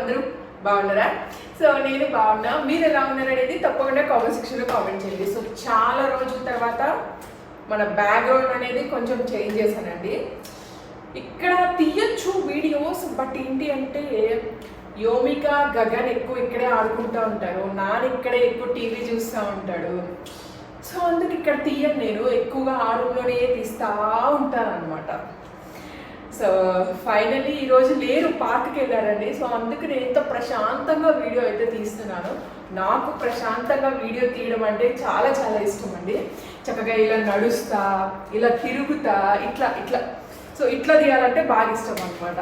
అందరూ బాగున్నారా? సో నేను బాగున్నా. మీరు ఎలా ఉన్నారు అనేది తప్పకుండా కామెంట్ సెక్షన్లో కామెంట్ చేయండి. సో చాలా రోజుల తర్వాత మన బ్యాక్గ్రౌండ్ అనేది కొంచెం చేంజ్ చేశానండి. ఇక్కడ తీయచ్చు వీడియోస్ బట్ ఏంటి అంటే యోమిక గగన్ ఎక్కువ ఇక్కడే ఆడుకుంటూ ఉంటారు. నాన్న ఇక్కడే ఎక్కువ టీవీ చూస్తూ ఉంటాడు. సో అందుకు ఇక్కడ తీయను నేను. ఎక్కువగా ఆ రూమ్లోనే తీస్తూ ఉంటాను. సో ఫైనలీ ఈరోజు లేరు పార్క్కి వెళ్ళారండి. సో అందుకు నేను ఎంత ప్రశాంతంగా వీడియో అయితే తీస్తున్నాను. నాకు ప్రశాంతంగా వీడియో తీయడం అంటే చాలా చాలా ఇష్టం అండి చక్కగా ఇలా నడుస్తా ఇలా తిరుగుతా ఇట్లా ఇట్లా. సో ఇట్లా తీయాలంటే బాగా ఇష్టం అనమాట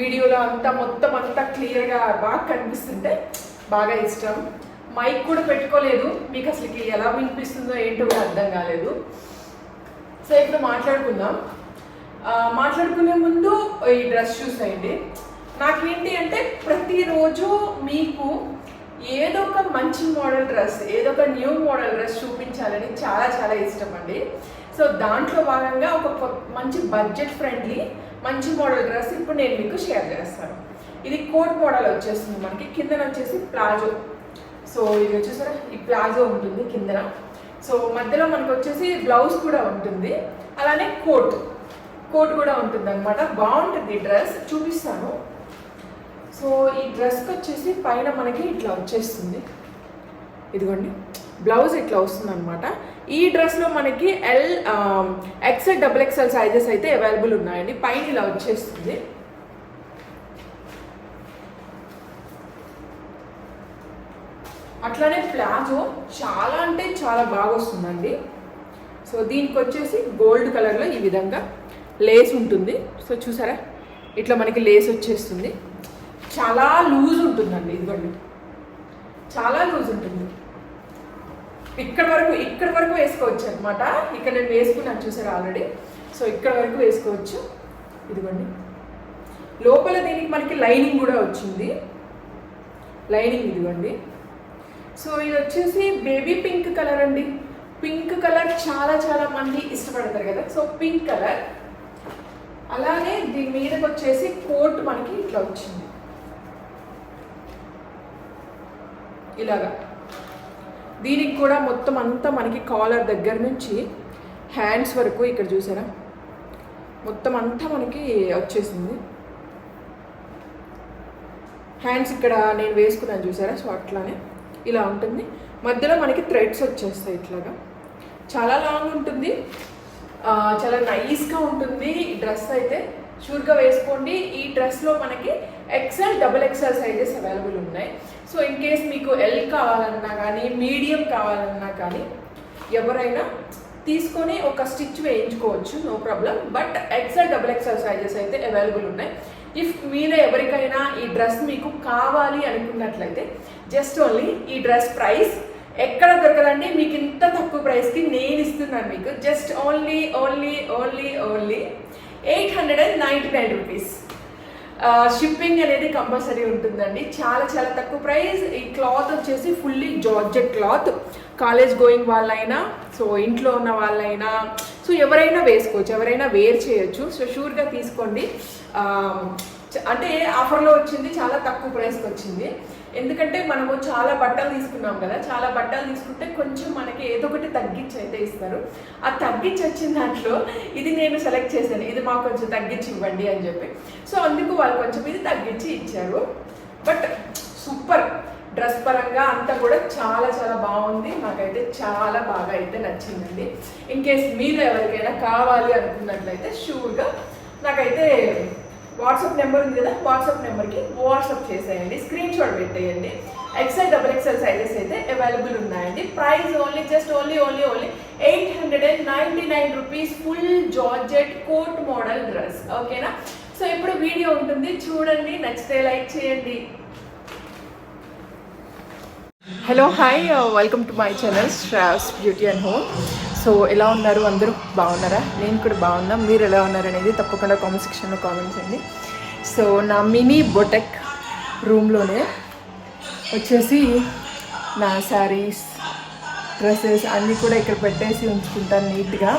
వీడియోలో అంతా మొత్తం అంతా క్లియర్గా బాగా కనిపిస్తుంటే బాగా ఇష్టం. మైక్ కూడా పెట్టుకోలేదు. మీకు అసలుకి ఎలా వినిపిస్తుందో ఏంటో కూడా అర్థం కాలేదు. సో ఇప్పుడు మాట్లాడుకుందాం. మాట్లాడుకునే ముందు ఈ డ్రెస్ చూసేయండి. నాకేంటి అంటే ప్రతిరోజు మీకు ఏదో ఒక మంచి మోడల్ డ్రెస్ ఏదో ఒక న్యూ మోడల్ డ్రెస్ చూపించాలని చాలా చాలా ఇష్టం అండి సో దాంట్లో భాగంగా ఒక మంచి బడ్జెట్ ఫ్రెండ్లీ మంచి మోడల్ డ్రెస్ ఇప్పుడు నేను మీకు షేర్ చేస్తాను. ఇది కోట్ మోడల్ వచ్చేస్తుంది మనకి కిందన వచ్చేసి ప్లాజో. సో ఇది వచ్చేసరి ఈ ప్లాజో ఉంటుంది కిందన. సో మధ్యలో మనకు వచ్చేసి బ్లౌజ్ కూడా ఉంటుంది. అలానే కోట్. కోట్ కూడా ఉంటుంది అనమాట బాగుంటుంది డ్రెస్ చూపిస్తాను. సో ఈ డ్రెస్కి వచ్చేసి పైన మనకి ఇట్లా వచ్చేస్తుంది. ఇదిగోండి. బ్లౌజ్ ఇట్లా వస్తుంది అనమాట ఈ డ్రెస్లో మనకి L XL double XL sizes అయితే అవైలబుల్ ఉన్నాయండి. పైన ఇలా వచ్చేస్తుంది. అట్లానే ప్లాజో చాలా అంటే చాలా బాగా వస్తుందండి. సో దీనికి వచ్చేసి గోల్డ్ కలర్లో ఈ విధంగా లేస్ ఉంటుంది. సో చూసారా? ఇట్లా మనకి లేస్ వచ్చేస్తుంది. చాలా లూజ్ ఉంటుందండి ఇదిగోండి. చాలా లూజ్ ఉంటుంది. ఇక్కడ వరకు ఇక్కడ వరకు వేసుకోవచ్చు అనమాట ఇక్కడ నేను వేసుకున్నాను చూసారా ఆల్రెడీ సో ఇక్కడ వరకు వేసుకోవచ్చు. ఇదిగోండి. లోపల దీనికి మనకి లైనింగ్ కూడా వచ్చింది. లైనింగ్ ఇదిగోండి. సో ఇది వచ్చేసి బేబీ పింక్ కలర్ అండి. పింక్ కలర్ చాలా చాలా మంది ఇష్టపడతారు కదా. సో పింక్ కలర్ అలానే దీని మీదకి వచ్చేసి కోట్ మనకి ఇట్లా వచ్చింది. ఇలాగా. దీనికి కూడా మొత్తం అంతా మనకి కాలర్ దగ్గర నుంచి హ్యాండ్స్ వరకు ఇక్కడ చూసారా? మొత్తం అంతా మనకి వచ్చేసింది. హ్యాండ్స్ ఇక్కడ నేను వేసుకున్నాను చూసారా? సో అట్లానే ఇలా ఉంటుంది. మధ్యలో మనకి థ్రెడ్స్ వచ్చేస్తాయి ఇట్లాగా. చాలా లాంగ్ ఉంటుంది. చాలా నైస్గా ఉంటుంది ఈ డ్రెస్ అయితే. షూర్గా వేసుకోండి. ఈ డ్రెస్లో మనకి XL double XL sizes available ఉన్నాయి. సో ఇన్ కేస్ మీకు ఎల్ కావాలన్నా కానీ మీడియం కావాలన్నా కానీ ఎవరైనా తీసుకొని ఒక stitch వేయించుకోవచ్చు no problem but XL double XL sizes అయితే అవైలబుల్ ఉన్నాయి. ఇఫ్ మీద ఎవరికైనా ఈ డ్రెస్ మీకు కావాలి అనుకున్నట్లయితే జస్ట్ ఓన్లీ ఈ డ్రెస్ ప్రైస్ ఎక్కడ దొరకదండి? మీకు ఇంత తక్కువ ప్రైస్కి నేను ఇస్తున్నాను మీకు. Just only only only only eight hundred and ninety nine rupees shipping అనేది కంపల్సరీ ఉంటుందండి. చాలా చాలా తక్కువ ప్రైస్ ఈ క్లాత్ వచ్చేసి fully georgette cloth college going వాళ్ళైనా సో ఇంట్లో ఉన్న వాళ్ళైనా సో ఎవరైనా వేసుకోవచ్చు ఎవరైనా వేర్ చేయొచ్చు. సో షూర్గా తీసుకోండి. అంటే ఆఫర్లో వచ్చింది చాలా తక్కువ ప్రైస్కి వచ్చింది. ఎందుకంటే మనము చాలా బట్టలు తీసుకున్నాం కదా చాలా బట్టలు తీసుకుంటే కొంచెం మనకి ఏదో ఒకటి తగ్గించి అయితే ఇస్తారు. ఆ తగ్గించి వచ్చిన దాంట్లో ఇది నేను సెలెక్ట్ చేశాను ఇది మాకు కొంచెం తగ్గించి ఇవ్వండి అని చెప్పి. సో అందుకు వాళ్ళు కొంచెం ఇది తగ్గించి ఇచ్చారు. But super. డ్రెస్ పరంగా అంతా కూడా చాలా చాలా బాగుంది. మాకైతే చాలా బాగా అయితే నచ్చిందండి. ఇన్ కేస్ మీరు ఎవరికైనా కావాలి అనుకున్నట్లయితే షూర్గా నాకైతే వాట్సాప్ నెంబర్ ఉంది కదా వాట్సాప్ నెంబర్కి వాట్సాప్ చేసేయండి స్క్రీన్ షాట్ పెట్టేయండి. ఎక్సెల్ డబుల్ ఎక్సెల్ సైజెస్ అయితే అవైలబుల్ ఉన్నాయండి. Price only just only only only eight hundred and ninety nine rupees full georgette coat model dress ఓకేనా సో ఇప్పుడు వీడియో ఉంటుంది. చూడండి నచ్చితే లైక్ చేయండి. Hello hi welcome to my channel straws beauty and home so ఎలా ఉన్నారు? అందరూ బాగున్నారా? నేను కూడా బాగున్నా. మీరు ఎలా ఉన్నారు అనేది తప్పకుండా కామెంట్ సెక్షన్లో కామెంట్ చేయండి. సో నా మినీ బొటెక్ రూమ్లోనే వచ్చేసి నా శారీస్ డ్రెస్సెస్ అన్నీ కూడా ఇక్కడ పెట్టేసి ఉంచుకుంటాను నీట్గా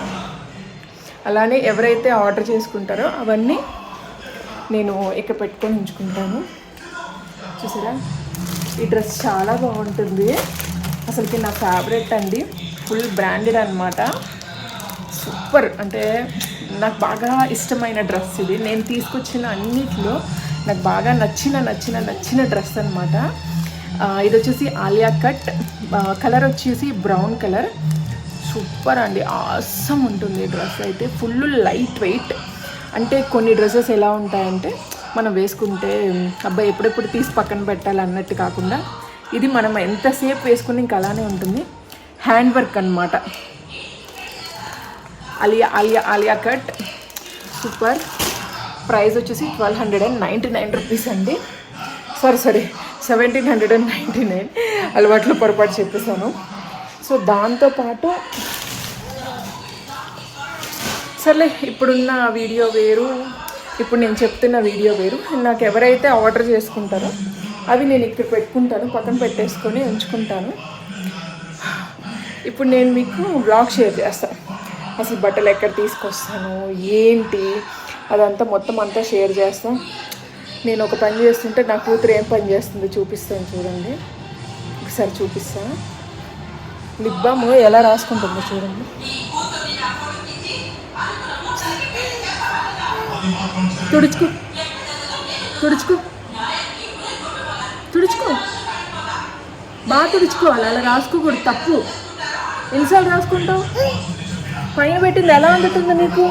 అలానే ఎవరైతే ఆర్డర్ చేసుకుంటారో అవన్నీ నేను ఇక్కడ పెట్టుకొని ఉంచుకుంటాను. చూసారా? ఈ డ్రెస్ చాలా బాగుంటుంది. అసలుకి నా ఫేవరెట్ అండి. ఫుల్ బ్రాండెడ్ అనమాట సూపర్. అంటే నాకు బాగా ఇష్టమైన డ్రెస్ ఇది. నేను తీసుకొచ్చిన అన్నిట్లో నాకు బాగా నచ్చిన నచ్చిన నచ్చిన డ్రెస్ అనమాట ఇది వచ్చేసి ఆలియా కట్. కలర్ వచ్చేసి బ్రౌన్ కలర్. సూపర్ అండి. ఆసం ఉంటుంది డ్రెస్ అయితే. Full light weight. అంటే కొన్ని డ్రెస్సెస్ ఎలా ఉంటాయంటే మనం వేసుకుంటే అబ్బాయి ఎప్పుడెప్పుడు తీసి పక్కన పెట్టాలి అన్నట్టు కాకుండా ఇది మనం ఎంతసేపు వేసుకుని ఇంకా అలానే ఉంటుంది. హ్యాండ్ వర్క్ అనమాట Alia Alia Alia cut. Super price వచ్చేసి twelve hundred and ninety nine rupees అండి. Sorry sorry seventeen hundred and ninety nine అలవాట్లు పొరపాటు చెప్పేశాను. సో దాంతోపాటు సర్లే ఇప్పుడున్న వీడియో వేరు. ఇప్పుడు నేను చెప్తున్న వీడియో వేరు. నాకు ఎవరైతే ఆర్డర్ చేసుకుంటారో అవి నేను ఇక్కడ పెట్టుకుంటాను. పక్కన పెట్టేసుకొని ఉంచుకుంటాను. ఇప్పుడు నేను మీకు బ్లాగ్ షేర్ చేస్తాను అసలు బట్టలు ఎక్కడ తీసుకొస్తాను? ఏంటి? అదంతా మొత్తం అంతా షేర్ చేస్తాను నేను ఒక పని చేస్తుంటే నా కూతురు ఏం పని చేస్తుందో చూపిస్తాను చూడండి. ఒకసారి చూపిస్తాను లిప్ బామ్ ఎలా రాసుకుంటుందో చూడండి. తుడుచుకో. తుడుచుకో. తుడుచుకో. బాగా తుడుచుకోవాలి. అలా రాసుకోకూడదు. తప్పు. ఎన్నిసార్లు రాసుకుంటావు? పైన పెట్టింది ఎలా అందుతుంది నీకు?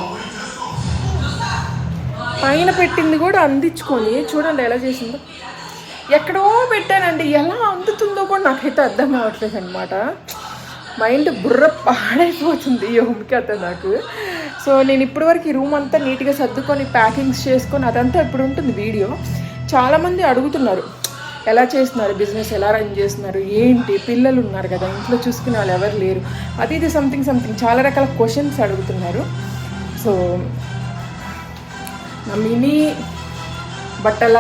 పైన పెట్టింది కూడా అందించుకొని చూడండి ఎలా చేసిందో. ఎక్కడో పెట్టానండి. ఎలా అందుతుందో కూడా నాకైతే అర్థం కావట్లేదు అనమాట మైండ్ బుర్ర పాడైపోతుంది ఈ హోమ్కి నాకు. సో నేను ఇప్పటివరకు ఈ రూమ్ అంతా నీట్గా సర్దుకొని ప్యాకింగ్స్ చేసుకొని అదంతా ఇప్పుడు ఉంటుంది వీడియో. చాలామంది అడుగుతున్నారు ఎలా చేస్తున్నారు బిజినెస్ ఎలా రన్ చేస్తున్నారు ఏంటి? పిల్లలు ఉన్నారు కదా ఇంట్లో చూసుకునే వాళ్ళు ఎవరు లేరు. అది ఇది సంథింగ్ సంథింగ్ చాలా రకాల క్వశ్చన్స్ అడుగుతున్నారు. సో నా మినీ బట్టల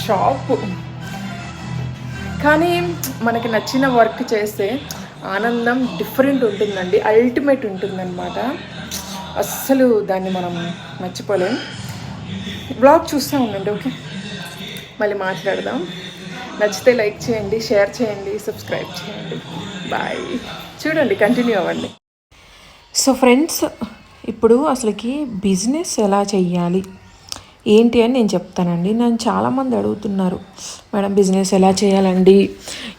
షాప్. కానీ మనకి నచ్చిన వర్క్ చేస్తే ఆనందం డిఫరెంట్ ఉంటుందండి అల్టిమేట్ ఉంటుందన్నమాట. అస్సలు దాన్ని మనం మర్చిపోలేం. బ్లాగ్ చూస్తూ ఉండండి ఓకే? మళ్ళీ మాట్లాడదాం. నచ్చితే లైక్ చేయండి షేర్ చేయండి సబ్స్క్రైబ్ చేయండి. బాయ్ చూడండి కంటిన్యూ అవ్వండి. సో ఫ్రెండ్స్ ఇప్పుడు అసలుకి బిజినెస్ ఎలా చెయ్యాలి? ఏంటి అని నేను చెప్తానండి. నన్ను చాలామంది అడుగుతున్నారు మేడం బిజినెస్ ఎలా చేయాలండి?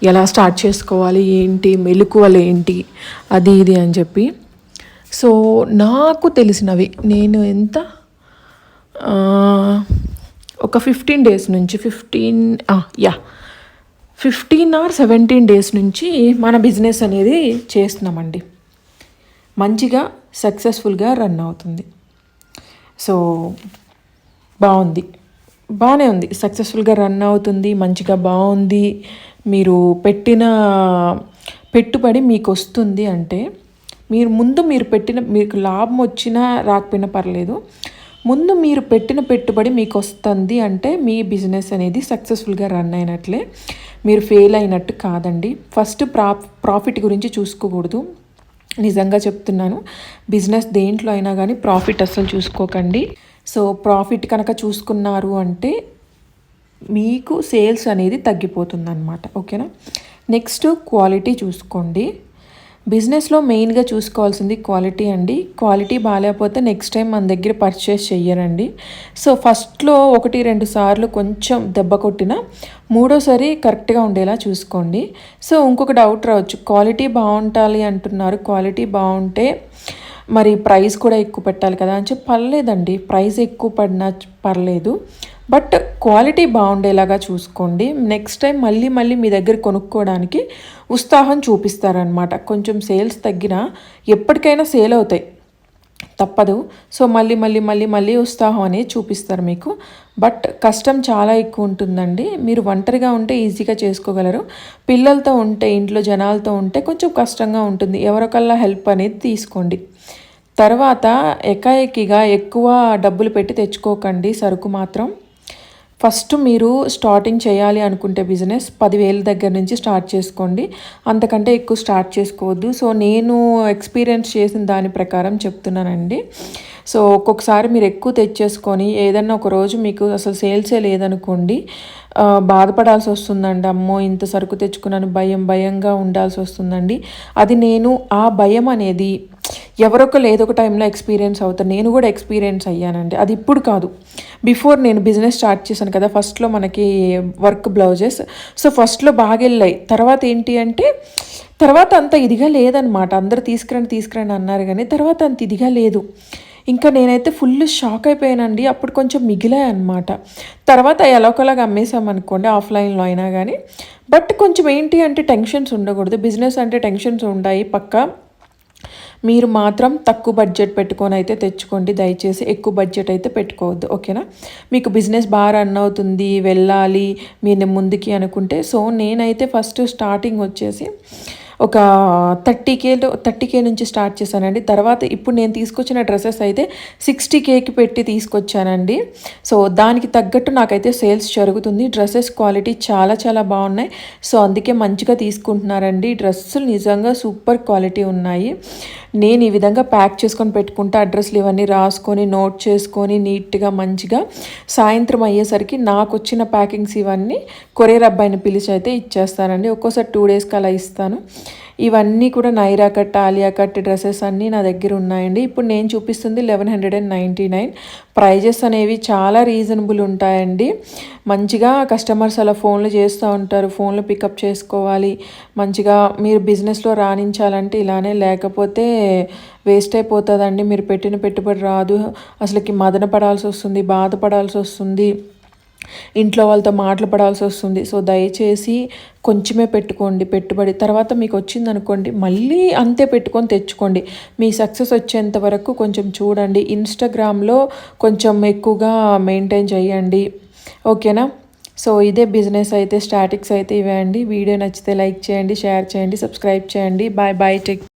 ఎలా స్టార్ట్ చేసుకోవాలి? ఏంటి? మెలకువలు ఏంటి? అది ఇది అని చెప్పి. సో నాకు తెలిసినవి నేను ఎంత? ఒక ఫిఫ్టీన్ డేస్ నుంచి fifteen yeah fifteen or seventeen days నుంచి మన బిజినెస్ అనేది చేస్తున్నామండి. మంచిగా సక్సెస్ఫుల్గా రన్ అవుతుంది. సో బాగుంది. బాగానే ఉంది. సక్సెస్ఫుల్గా రన్ అవుతుంది మంచిగా బాగుంది. మీరు పెట్టిన పెట్టుబడి మీకు వస్తుంది అంటే మీరు ముందు మీరు పెట్టిన మీకు లాభం వచ్చినా రాకపోయినా పర్లేదు. ముందు మీరు పెట్టిన పెట్టుబడి మీకు వస్తుంది అంటే మీ బిజినెస్ అనేది సక్సెస్ఫుల్గా రన్ అయినట్లే. మీరు ఫెయిల్ అయినట్టు కాదండి. ఫస్ట్ ప్రా ప్రాఫిట్ గురించి చూసుకోకూడదు. నిజంగా చెప్తున్నాను. బిజినెస్ దేంట్లో అయినా కానీ ప్రాఫిట్ అస్సలు చూసుకోకండి. సో ప్రాఫిట్ కనుక చూసుకున్నారు అంటే మీకు సేల్స్ అనేది తగ్గిపోతుంది అనమాట ఓకేనా? నెక్స్ట్ క్వాలిటీ చూసుకోండి. బిజినెస్లో మెయిన్గా చూసుకోవాల్సింది క్వాలిటీ అండి. క్వాలిటీ బాగాలేకపోతే నెక్స్ట్ టైం మన దగ్గర పర్చేస్ చెయ్యరండి. సో ఫస్ట్లో ఒకటి రెండు సార్లు కొంచెం దెబ్బ కొట్టిన మూడోసారి కరెక్ట్గా ఉండేలా చూసుకోండి. సో ఇంకొక డౌట్ రావచ్చు. క్వాలిటీ బాగుంటాలి అంటున్నారు. క్వాలిటీ బాగుంటే మరి ప్రైస్ కూడా ఎక్కువ పెట్టాలి కదా అని చెప్పి పర్లేదండి. ప్రైస్ ఎక్కువ పడినా పర్లేదు. బట్ క్వాలిటీ బాగుండేలాగా చూసుకోండి. నెక్స్ట్ టైం మళ్ళీ మళ్ళీ మీ దగ్గర కొనుక్కోవడానికి ఉత్సాహం చూపిస్తారనమాట కొంచెం సేల్స్ తగ్గినా ఎప్పటికైనా సేల్ అవుతాయి. తప్పదు. సో మళ్ళీ మళ్ళీ మళ్ళీ మళ్ళీ ఉత్సాహం అనేది చూపిస్తారు మీకు. బట్ కష్టం చాలా ఎక్కువ ఉంటుందండి. మీరు ఒంటరిగా ఉంటే ఈజీగా చేసుకోగలరు. పిల్లలతో ఉంటే ఇంట్లో జనాలతో ఉంటే కొంచెం కష్టంగా ఉంటుంది. ఎవరికల్లా హెల్ప్ అనేది తీసుకోండి. తర్వాత ఎకాఎకిగా ఎక్కువ డబ్బులు పెట్టి తెచ్చుకోకండి. సరుకు మాత్రం ఫస్ట్ మీరు స్టార్టింగ్ చేయాలి అనుకుంటే బిజినెస్ పదివేల దగ్గర నుంచి స్టార్ట్ చేసుకోండి. అంతకంటే ఎక్కువ స్టార్ట్ చేసుకోవద్దు. సో నేను ఎక్స్పీరియన్స్ చేసిన దాని ప్రకారం చెప్తున్నానండి. సో ఒక్కొక్కసారి మీరు ఎక్కువ తెచ్చేసుకొని ఏదన్నా ఒక రోజు మీకు అసలు సేల్సే లేదనుకోండి బాధపడాల్సి వస్తుందండి. అమ్మో ఇంత సరుకు తెచ్చుకున్నాను భయం భయంగా ఉండాల్సి వస్తుందండి. అది నేను ఆ భయం అనేది ఎవరొకరు ఏదో ఒక టైంలో ఎక్స్పీరియన్స్ అవుతారు. నేను కూడా ఎక్స్పీరియన్స్ అయ్యానండి. అది ఇప్పుడు కాదు. బిఫోర్ నేను బిజినెస్ స్టార్ట్ చేశాను కదా ఫస్ట్లో మనకి వర్క్ బ్లౌజెస్ సో ఫస్ట్లో బాగా వెళ్ళాయి. తర్వాత ఏంటి అంటే తర్వాత అంత ఇదిగా లేదనమాట అందరు తీసుకురండి తీసుకురండి అన్నారు కానీ తర్వాత అంత ఇదిగా లేదు. ఇంకా నేనైతే ఫుల్ షాక్ అయిపోయానండి. అప్పుడు కొంచెం మిగిలాయి అనమాట తర్వాత ఎలాగోలాగా అమ్మేసామనుకోండి ఆఫ్లైన్లో అయినా కానీ. బట్ కొంచెం ఏంటి అంటే టెన్షన్స్ ఉండకూడదు. బిజినెస్ అంటే టెన్షన్స్ ఉంటాయి. పక్కా మీరు మాత్రం తక్కువ బడ్జెట్ పెట్టుకొని అయితే తెచ్చుకోండి. దయచేసి ఎక్కువ బడ్జెట్ అయితే పెట్టుకోవద్దు. ఓకేనా మీకు బిజినెస్ బాగా రన్ అవుతుంది వెళ్ళాలి మీరు ముందుకి అనుకుంటే. సో నేనైతే ఫస్ట్ స్టార్టింగ్ వచ్చేసి ఒక థర్టీ కేలో థర్టీ కే నుంచి స్టార్ట్ చేశానండి. తర్వాత ఇప్పుడు నేను తీసుకొచ్చిన డ్రెస్సెస్ అయితే సిక్స్టీ కేకి పెట్టి తీసుకొచ్చానండి. సో దానికి తగ్గట్టు నాకైతే సేల్స్ జరుగుతుంది. డ్రెస్సెస్ క్వాలిటీ చాలా చాలా బాగున్నాయి. సో అందుకే మంచిగా తీసుకుంటున్నారండి. డ్రెస్సులు నిజంగా సూపర్ క్వాలిటీ ఉన్నాయి. నేను ఈ విధంగా ప్యాక్ చేసుకొని పెట్టుకుంటే అడ్రస్లు ఇవన్నీ రాసుకొని నోట్ చేసుకొని నీట్గా మంచిగా సాయంత్రం అయ్యేసరికి నాకు వచ్చిన ప్యాకింగ్స్ ఇవన్నీ కొరియర్ అబ్బాయిని పిలిచి అయితే ఇచ్చేస్తానండి. ఒక్కోసారి టూ డేస్కి అలా ఇస్తాను. ఇవన్నీ కూడా Naira cut Alia cut dresses అన్నీ నా దగ్గర ఉన్నాయండి. ఇప్పుడు నేను చూపిస్తుంది eleven hundred and ninety nine. Prices అనేవి చాలా రీజనబుల్ ఉంటాయండి. మంచిగా కస్టమర్స్ అలా ఫోన్లు చేస్తూ ఉంటారు ఫోన్లు పికప్ చేసుకోవాలి. మంచిగా మీరు బిజినెస్లో రాణించాలంటే ఇలానే లేకపోతే వేస్ట్ అయిపోతుందండి. మీరు పెట్టిన పెట్టుబడి రాదు. అసలుకి మదన పడాల్సి వస్తుంది బాధపడాల్సి వస్తుంది. ఇంట్లో వాళ్ళతో మాటలు పడాల్సి వస్తుంది. సో దయచేసి కొంచెమే పెట్టుకోండి. పెట్టుబడి తర్వాత మీకు వచ్చింది అనుకోండి మళ్ళీ అంతే పెట్టుకొని తెచ్చుకోండి. మీ సక్సెస్ వచ్చేంత వరకు కొంచెం చూడండి. ఇన్స్టాగ్రామ్లో కొంచెం ఎక్కువగా మెయింటైన్ చేయండి. ఓకేనా? సో ఇదే బిజినెస్ అయితే స్టాటిక్స్ అయితే ఇవే అండి. వీడియో నచ్చితే లైక్ చేయండి షేర్ చేయండి సబ్స్క్రైబ్ చేయండి. Bye bye tech